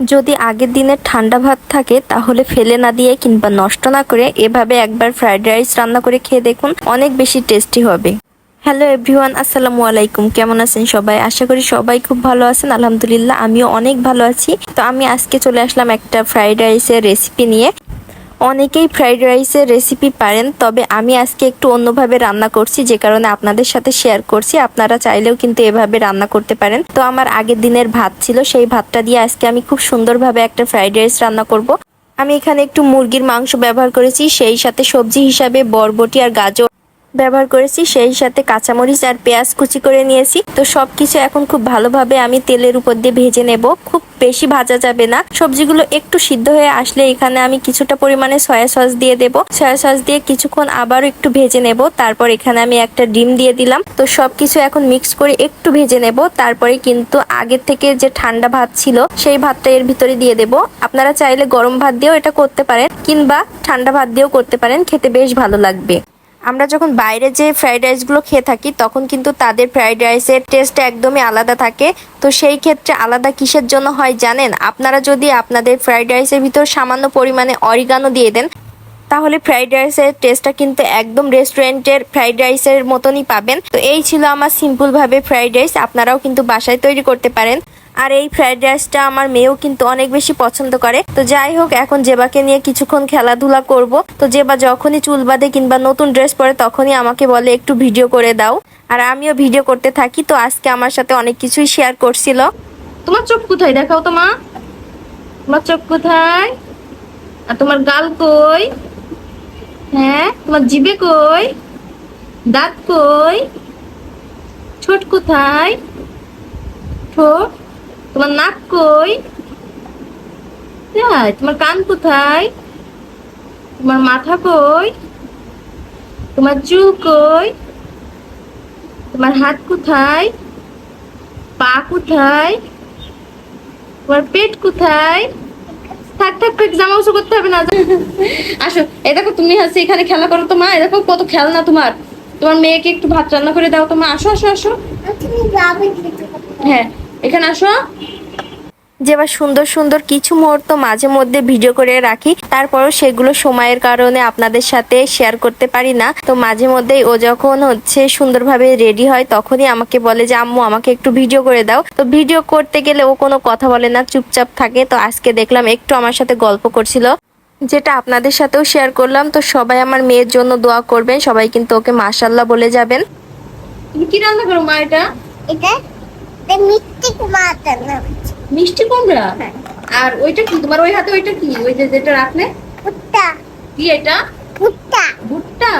যদি আগের দিনের ঠান্ডা ভাত থাকে, তাহলে ফেলে না দিয়ে কিংবা নষ্ট না করে এভাবে একবার ফ্রাইড রাইস রান্না করে খেয়ে দেখুন, অনেক বেশি টেস্টি হবে। হ্যালো এভরিওয়ান, আসসালামু আলাইকুম। কেমন আছেন সবাই? আশা করি সবাই খুব ভালো আছেন। আলহামদুলিল্লাহ, আমিও অনেক ভালো আছি। তো আমি আজকে চলে আসলাম একটা ফ্রাইড রাইসের রেসিপি নিয়ে। অনেকেই ফ্রাইড রাইসের রেসিপি পারেন, তবে আমি আজকে একটু অন্যভাবে রান্না করছি, যে কারণে আপনাদের সাথে শেয়ার করছি। আপনারা চাইলেও কিন্তু এভাবে রান্না করতে পারেন। তো আমার আগের দিনের ভাত ছিল, সেই ভাতটা দিয়ে আজকে আমি খুব সুন্দরভাবে একটা ফ্রাইড রাইস রান্না করব। আমি এখানে একটু মুরগির মাংস ব্যবহার করেছি, সেই সাথে সবজি হিসাবে বরবটি আর গাজর ব্যবহার করেছি, সেই সাথে কাঁচামরিচ আর পেঁয়াজ কুচি করে নিয়েছি। তো সবকিছু এখন খুব ভালোভাবে আমি তেলের উপর দিয়ে ভেজে নেব। খুব বেশি ভাজা যাবে না। সবজিগুলো একটু সিদ্ধ হয়ে আসলে এখানে আমি কিছুটা পরিমাণে সয়া সস দিয়ে দেব। সয়া সস দিয়ে কিছুক্ষণ আবারও একটু ভেজে নেব। তারপর এখানে আমি একটা ডিম দিয়ে দিলাম। তো সবকিছু এখন মিক্স করে একটু ভেজে নেব। তারপরে কিন্তু আগের থেকে যে ঠান্ডা ভাত ছিল, সেই ভাতটা এর ভিতরে দিয়ে দেব। আপনারা চাইলে গরম ভাত দিয়েও এটা করতে পারেন, কিংবা ঠান্ডা ভাত দিয়েও করতে পারেন। খেতে বেশ ভালো লাগবে। আমরা যখন বাইরে যে ফ্রাইড রাইসগুলো খেয়ে থাকি, তখন কিন্তু তাদের ফ্রাইড রাইসের টেস্ট একদমই আলাদা থাকে। তো সেই ক্ষেত্রে আলাদা কিসের জন্য হয় জানেন? আপনারা যদি আপনাদের ফ্রাইড রাইসের ভিতর সামান্য পরিমাণে অরিগানো দিয়ে দেন, তাহলে ফ্রাইড রাইসের টেস্টটা কিন্তু একদম রেস্টুরেন্টের ফ্রাইড রাইসের মতনই পাবেন। তো এই ছিল আমার সিম্পলভাবে ফ্রাইড রাইস। আপনারাও কিন্তু বাসায় তৈরি করতে পারেন। আর এই ফ্রাইড রাইসটা আমার মেয়েও কিন্তু অনেক বেশি পছন্দ করে। তো যাই হোক, এখন জেবাকে নিয়ে কিছুক্ষণ খেলাধুলা করব। তো জেবা যখনই চুল বাঁধে কিংবা নতুন ড্রেস পরে, তখনই আমাকে বলে, একটু ভিডিও করে দাও। আর আমিও ভিডিও করতে থাকি। তো আজকে আমার সাথে অনেক কিছুই শেয়ার করছিল। তোমার চোখ কোথায়? দেখাও তো মা। তোমার চোখ কোথায়? আর তোমার গাল কই? হ্যাঁ তোমার জিবে কই? দাঁত কই? ঠোঁট কোথায়? ঠোঁট? তোমার নাক কই? তাই তোমার কান কোথায়? তোমার মাথা কই? তোমার চুল কই? তোমার হাত কোথায়? পা কোথায়? তোমার পেট কোথায়? থাক থাক থাক জামা উঁচু করতে হবে না আসো এই দেখো তুমি হচ্ছে এখানে খেলা করো তো মা দেখো কত খেলনা তোমার। তোমার মেয়েকে একটু ভাত রান্না করে দাও তো মা আসো আসো আসো। হ্যাঁ। এখানে আসো। যে বা সুন্দর সুন্দর কিছু মুহূর্ত মাঝে মধ্যে ভিডিও করে রাখি তারপরও সেগুলো সময়ের কারণে আপনাদের সাথে শেয়ার করতে পারি না। তো মাঝে মধ্যেই ও যখন হচ্ছে সুন্দরভাবে রেডি হয় তখনই আমাকে বলে যে আম্মু আমাকে একটু ভিডিও করে দাও। তো ভিডিও করতে গেলে ও কোনো কথা বলে না চুপচাপ থাকে। তো আজকে দেখলাম একটু আমার সাথে গল্প করছিল যেটা আপনাদের সাথেও শেয়ার করলাম। তো সবাই আমার মেয়ের জন্য দোয়া করবেন। সবাই কিন্তু ওকে মাশাল্লাহ বলে যাবেন। তুমি কি রান্না করো মা এটা এটা? এটা মিষ্টি কুমড়া? আর ওইটা কি? তোমার ওই হাতে ওইটা কি? ওই যে যেটা রাখলে? কুত্তা কি এটা? কুত্তা ভুট্টা?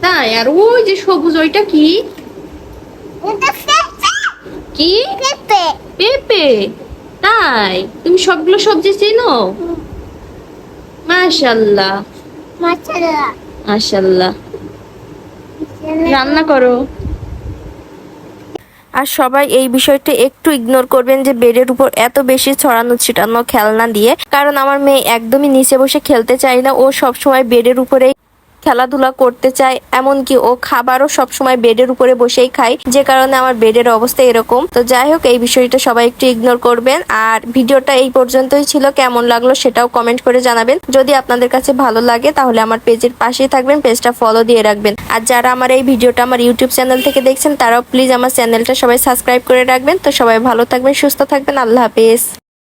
তাই? আর ওই যে সবুজ ওইটা কি? পেঁপে। কি? পেঁপে। পেঁপে? তাই? তুমি সবগুলো সবজি চেনো? মাশাল্লাহ। মাছালা মাশাল্লাহ। রান্না করো। আর সবাই এই বিষয়টা একটু ইগনোর করবেন যে বেডের উপর এত বেশি ছড়ানো ছিটানো খেলনা দিয়ে। কারণ আমার মেয়ে একদমই নিচে বসে খেলতে চায় না, ও সবসময় বেডের উপরেই খেলাধুলা করতে চায়, এমনকি ও খাবারও সবসময় বেডের উপরে বসেই খায়, যে কারণে আমার বেডের অবস্থা এরকম। তো যাই হোক, এই বিষয়টা সবাই একটু ইগনোর করবেন। আর ভিডিওটা এই পর্যন্তই ছিল, কেমন লাগল সেটাও কমেন্ট করে জানাবেন। যদি আপনাদের কাছে ভালো লাগে, তাহলে আমার পেজের পাশেই থাকবেন, পেজটা ফলো দিয়ে রাখবেন। আর যারা আমার এই ভিডিওটা আমার ইউটিউব চ্যানেল থেকে দেখছেন, তারাও প্লিজ আমার চ্যানেলটা সবাই সাবস্ক্রাইব করে রাখবেন। তো সবাই ভালো থাকবেন, সুস্থ থাকবেন, আল্লাহ হাফেজ।